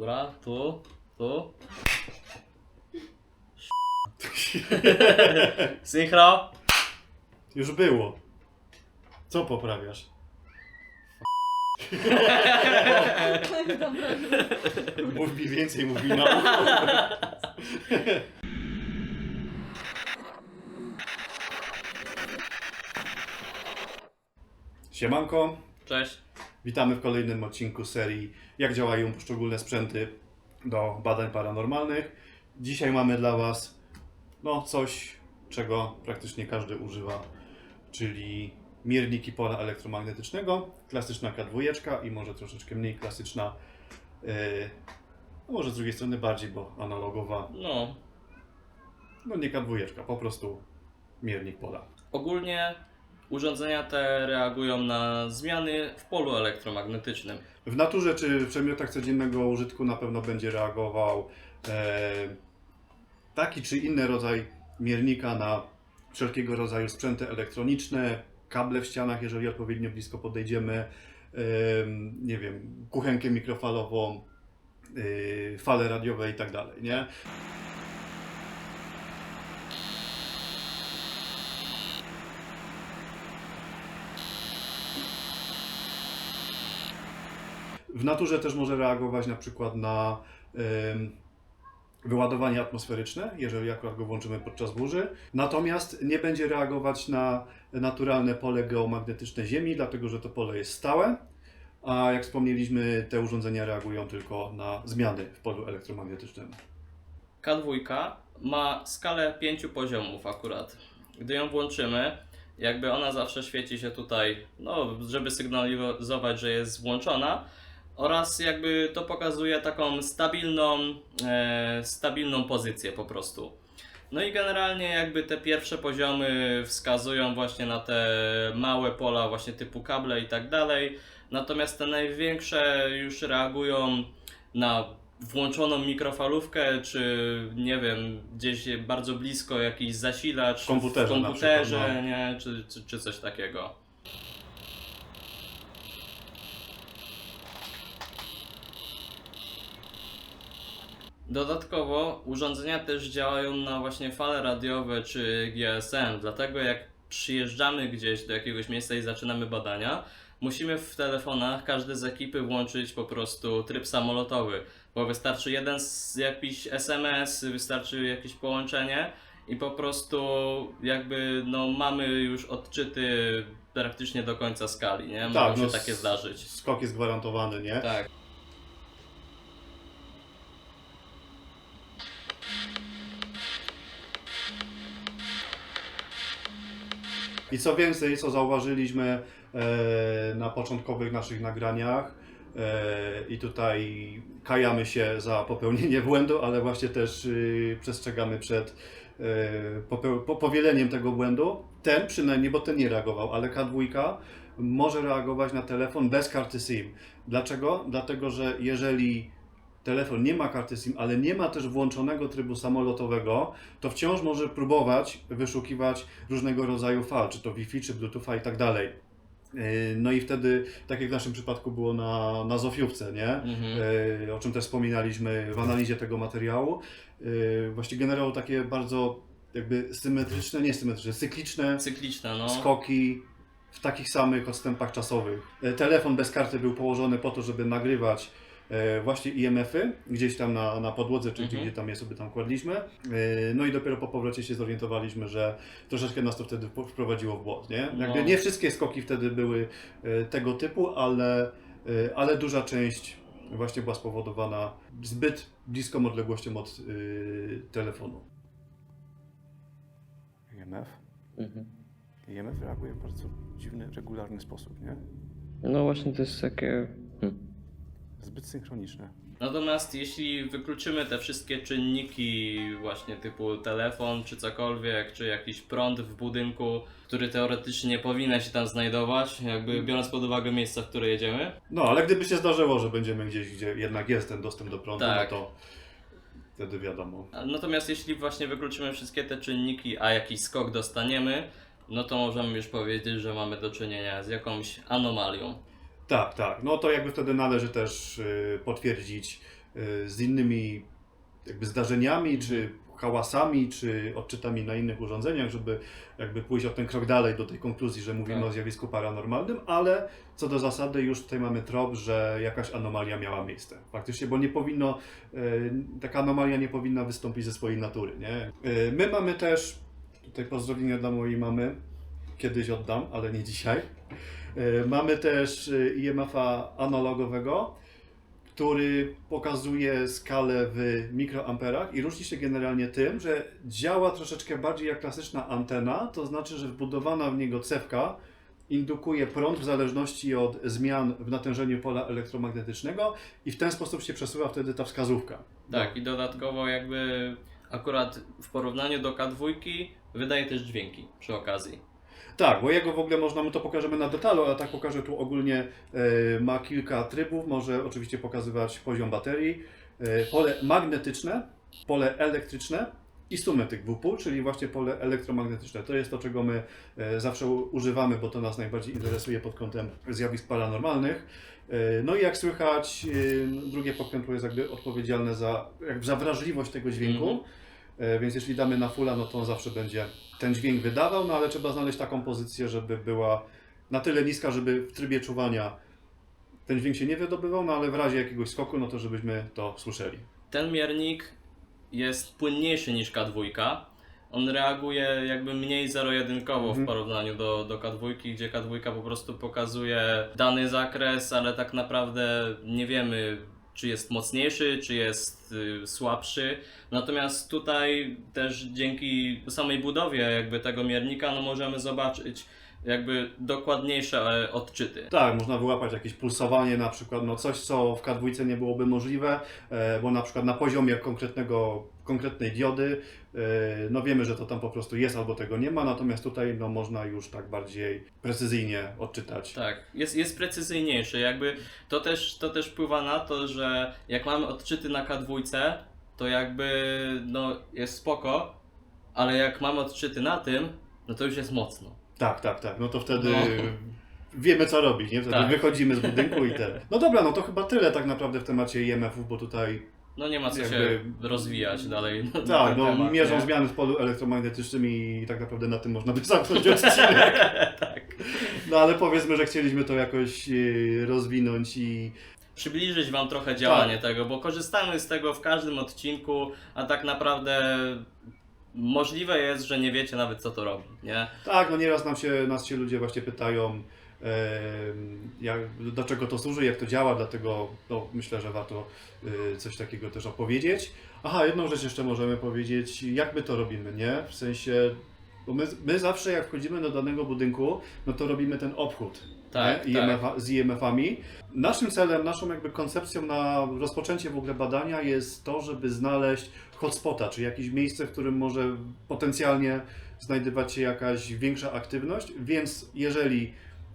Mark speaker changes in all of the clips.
Speaker 1: Dobra, tu, tu. Synchro.
Speaker 2: Już było. Co poprawiasz? Mów mi więcej, mów mi na. Siemanko,
Speaker 1: Cześć.
Speaker 2: Witamy w kolejnym odcinku serii Jak działają poszczególne sprzęty do badań paranormalnych. Dzisiaj mamy dla Was no, coś, czego praktycznie każdy używa, czyli mierniki pola elektromagnetycznego, klasyczna K2 i może troszeczkę mniej klasyczna, yy, może z drugiej strony bardziej, bo analogowa,
Speaker 1: No,
Speaker 2: no nie K2, po prostu miernik pola.
Speaker 1: ogólnie urządzenia te reagują na zmiany w polu elektromagnetycznym.
Speaker 2: W naturze czy w przedmiotach codziennego użytku na pewno będzie reagował e, taki czy inny rodzaj miernika na wszelkiego rodzaju sprzęty elektroniczne, kable w ścianach, jeżeli odpowiednio blisko podejdziemy, e, nie wiem, kuchenkę mikrofalową, e, fale radiowe i tak dalej, nie? W naturze też może reagować na przykład na wyładowanie atmosferyczne, jeżeli akurat go włączymy podczas burzy. Natomiast nie będzie reagować na naturalne pole geomagnetyczne Ziemi, dlatego że to pole jest stałe. A jak wspomnieliśmy, te urządzenia reagują tylko na zmiany w polu elektromagnetycznym.
Speaker 1: K2 ma skalę pięciu poziomów akurat. Gdy ją włączymy, jakby ona zawsze świeci się tutaj, no, żeby sygnalizować, że jest włączona. Oraz jakby to pokazuje taką stabilną, e, stabilną pozycję po prostu. No i generalnie jakby te pierwsze poziomy wskazują właśnie na te małe pola właśnie typu kable i tak dalej. Natomiast te największe już reagują na włączoną mikrofalówkę, czy nie wiem, gdzieś bardzo blisko jakiś zasilacz
Speaker 2: W komputerze
Speaker 1: w komputerze
Speaker 2: przykład, no.
Speaker 1: nie? Czy, czy, czy coś takiego. Dodatkowo urządzenia też działają na właśnie fale radiowe czy GSM, dlatego jak przyjeżdżamy gdzieś do jakiegoś miejsca i zaczynamy badania, musimy w telefonach każdy z ekipy włączyć po prostu tryb samolotowy, bo wystarczy jeden z jakiś SMS, wystarczy jakieś połączenie i po prostu jakby no mamy już odczyty praktycznie do końca skali, nie? Mogą
Speaker 2: Tak,
Speaker 1: się
Speaker 2: no,
Speaker 1: takie zdarzyć.
Speaker 2: Skok jest gwarantowany, nie?
Speaker 1: Tak.
Speaker 2: I co więcej, co zauważyliśmy e, na początkowych naszych nagraniach, e, i tutaj kajamy się za popełnienie błędu, ale właśnie też y, przestrzegamy przed e, popeł- po, powieleniem tego błędu. Ten przynajmniej, bo ten nie reagował, ale K2 może reagować na telefon bez karty SIM. Dlaczego? Dlatego, że jeżeli telefon nie ma karty SIM, ale nie ma też włączonego trybu samolotowego, to wciąż może próbować wyszukiwać różnego rodzaju fal, czy to Wi-Fi, czy Bluetootha i tak dalej. Yy, No i wtedy, tak jak w naszym przypadku było na, na Zofiówce, nie?
Speaker 1: Mhm.
Speaker 2: Yy, o czym też wspominaliśmy w analizie tego materiału. Yy, Właśnie generowało takie bardzo jakby symetryczne, nie symetryczne, cykliczne
Speaker 1: Cykliczna, no.
Speaker 2: skoki w takich samych odstępach czasowych. E, Telefon bez karty był położony po to, żeby nagrywać e, właśnie IMF-y gdzieś tam na, na podłodze, czy
Speaker 1: Mhm.
Speaker 2: gdzie tam je sobie tam kładliśmy. E, No i dopiero po powrocie się zorientowaliśmy, że troszeczkę nas to wtedy wprowadziło w błąd, nie? Jakby
Speaker 1: No.
Speaker 2: nie wszystkie skoki wtedy były e, tego typu, ale, e, ale duża część właśnie była spowodowana zbyt bliską odległością od e, telefonu. IMF?
Speaker 3: Mhm.
Speaker 2: IMF reaguje w bardzo dziwny, regularny sposób, nie?
Speaker 3: No właśnie to jest takie... Hmm.
Speaker 2: Zbyt synchroniczne.
Speaker 1: Natomiast jeśli wykluczymy te wszystkie czynniki, właśnie typu telefon czy cokolwiek, czy jakiś prąd w budynku, który teoretycznie nie powinien się tam znajdować, jakby biorąc pod uwagę miejsca, w które jedziemy,
Speaker 2: No, ale gdyby się zdarzyło, że będziemy gdzieś, gdzie jednak jest ten dostęp do prądu,
Speaker 1: Tak.
Speaker 2: no to wtedy wiadomo.
Speaker 1: Natomiast jeśli właśnie wykluczymy wszystkie te czynniki, a jakiś skok dostaniemy, no to możemy już powiedzieć, że mamy do czynienia z jakąś anomalią.
Speaker 2: Tak, tak. No to jakby wtedy należy też y, potwierdzić y, z innymi jakby zdarzeniami, czy hałasami, czy odczytami na innych urządzeniach, żeby jakby pójść o ten krok dalej do tej konkluzji, że mówimy
Speaker 1: Tak.
Speaker 2: o zjawisku paranormalnym, ale co do zasady już tutaj mamy trop, że jakaś anomalia miała miejsce. Faktycznie, bo nie powinno, y, taka anomalia nie powinna wystąpić ze swojej natury, nie? My mamy też, tutaj pozdrowienia dla mojej mamy, kiedyś oddam, ale nie dzisiaj. Y, Mamy też y, IMF-a analogowego, który pokazuje skalę w mikroamperach i różni się generalnie tym, że działa troszeczkę bardziej jak klasyczna antena, to znaczy, że wbudowana w niego cewka indukuje prąd w zależności od zmian w natężeniu pola elektromagnetycznego i w ten sposób się przesuwa wtedy ta wskazówka.
Speaker 1: Tak, i dodatkowo jakby akurat w porównaniu do K2 wydaje też dźwięki przy okazji.
Speaker 2: Tak, bo jego w ogóle można, my to pokażemy na detalu, ale tak pokażę tu ogólnie, e, ma kilka trybów, może oczywiście pokazywać poziom baterii, e, pole magnetyczne, pole elektryczne i sumę tych pól, czyli właśnie pole elektromagnetyczne. To jest to, czego my e, zawsze używamy, bo to nas najbardziej interesuje pod kątem zjawisk paranormalnych. No i jak słychać, drugie pokrętło jest jakby odpowiedzialne za, jak- za wrażliwość tego dźwięku.
Speaker 1: Mhm.
Speaker 2: E, Więc jeśli damy na fulla, no to on zawsze będzie ten dźwięk wydawał, no ale trzeba znaleźć taką pozycję, żeby była na tyle niska, żeby w trybie czuwania ten dźwięk się nie wydobywał, no ale w razie jakiegoś skoku, no to żebyśmy to słyszeli.
Speaker 1: Ten miernik jest płynniejszy niż K2. On reaguje jakby mniej zero-jedynkowo
Speaker 2: Mhm.
Speaker 1: w porównaniu do, do K2, gdzie K2 po prostu pokazuje dany zakres, ale tak naprawdę nie wiemy, czy jest mocniejszy, czy jest y, słabszy. Natomiast tutaj też dzięki samej budowie jakby tego miernika no możemy zobaczyć jakby dokładniejsze e, odczyty.
Speaker 2: Tak, można wyłapać jakieś pulsowanie na przykład, no coś, co w K2 nie byłoby możliwe, e, bo na przykład na poziomie konkretnego, konkretnej diody, e, no wiemy, że to tam po prostu jest albo tego nie ma, natomiast tutaj no można już tak bardziej precyzyjnie odczytać.
Speaker 1: Tak, jest, jest precyzyjniejszy. Jakby to też, to też wpływa na to, że jak mamy odczyty na K2, to jakby no, jest spoko, ale jak mamy odczyty na tym, no to już jest mocno.
Speaker 2: Tak, tak, tak. No to wtedy
Speaker 1: No.
Speaker 2: wiemy co robić, nie? Wtedy
Speaker 1: Tak.
Speaker 2: wychodzimy z budynku i ten. No dobra, no to chyba tyle tak naprawdę w temacie IMF-ów, bo tutaj
Speaker 1: No nie ma co
Speaker 2: Jakby-
Speaker 1: się rozwijać dalej. na
Speaker 2: tak, no
Speaker 1: temat,
Speaker 2: mierzą
Speaker 1: nie?
Speaker 2: zmiany w polu elektromagnetycznym i tak naprawdę na tym można by zamknąć odcinek.
Speaker 1: tak.
Speaker 2: No ale powiedzmy, że chcieliśmy to jakoś e, rozwinąć i
Speaker 1: Przybliżyć Wam trochę działanie
Speaker 2: Tak.
Speaker 1: tego, bo korzystamy z tego w każdym odcinku, a tak naprawdę możliwe jest, że nie wiecie nawet co to robi, nie?
Speaker 2: tak, no nieraz nam się, nas się ludzie właśnie pytają jak, do czego to służy, jak to działa, dlatego no, myślę, że warto y, coś takiego też opowiedzieć. Aha, jedną rzecz jeszcze możemy powiedzieć, jak my to robimy, nie? W sensie, bo my, my zawsze jak wchodzimy do danego budynku, no to robimy ten obchód
Speaker 1: Tak,
Speaker 2: nie?
Speaker 1: tak.
Speaker 2: IMF, z IMF-ami. Naszym celem, naszą jakby koncepcją na rozpoczęcie w ogóle badania jest to, żeby znaleźć hotspota, czyli jakieś miejsce, w którym może potencjalnie znajdować się jakaś większa aktywność, więc jeżeli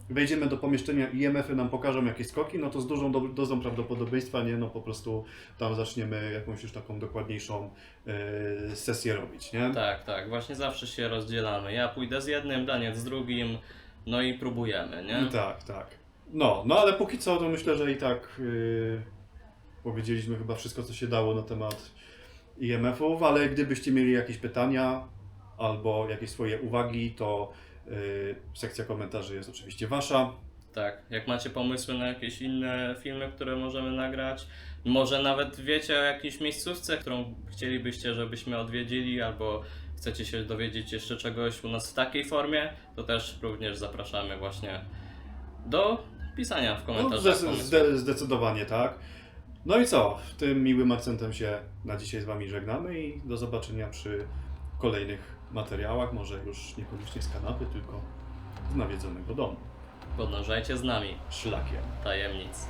Speaker 2: wejdziemy do pomieszczenia i IMF-y nam pokażą jakieś skoki, no to z dużą do, dozą prawdopodobieństwa, nie, no po prostu tam zaczniemy jakąś już taką dokładniejszą e, sesję robić, nie?
Speaker 1: Tak, tak, właśnie zawsze się rozdzielamy. Ja pójdę z jednym, Daniel z drugim, no i próbujemy, nie?
Speaker 2: Tak, tak. No, no ale póki co to myślę, że i tak yy, powiedzieliśmy chyba wszystko, co się dało na temat IMF-ów, ale gdybyście mieli jakieś pytania albo jakieś swoje uwagi, to sekcja komentarzy jest oczywiście wasza.
Speaker 1: Tak, jak macie pomysły na jakieś inne filmy, które możemy nagrać, może nawet wiecie o jakiejś miejscówce, którą chcielibyście, żebyśmy odwiedzili, albo chcecie się dowiedzieć jeszcze czegoś u nas w takiej formie, to też również zapraszamy właśnie do pisania w
Speaker 2: No,
Speaker 1: komentarzach. pomysłów.
Speaker 2: zde- zdecydowanie tak. No i co? Tym miłym akcentem się na dzisiaj z wami żegnamy i do zobaczenia przy kolejnych materiałach, może już niekoniecznie z kanapy, tylko z nawiedzonego domu.
Speaker 1: Podążajcie z nami,
Speaker 2: Szlakiem.
Speaker 1: tajemnic.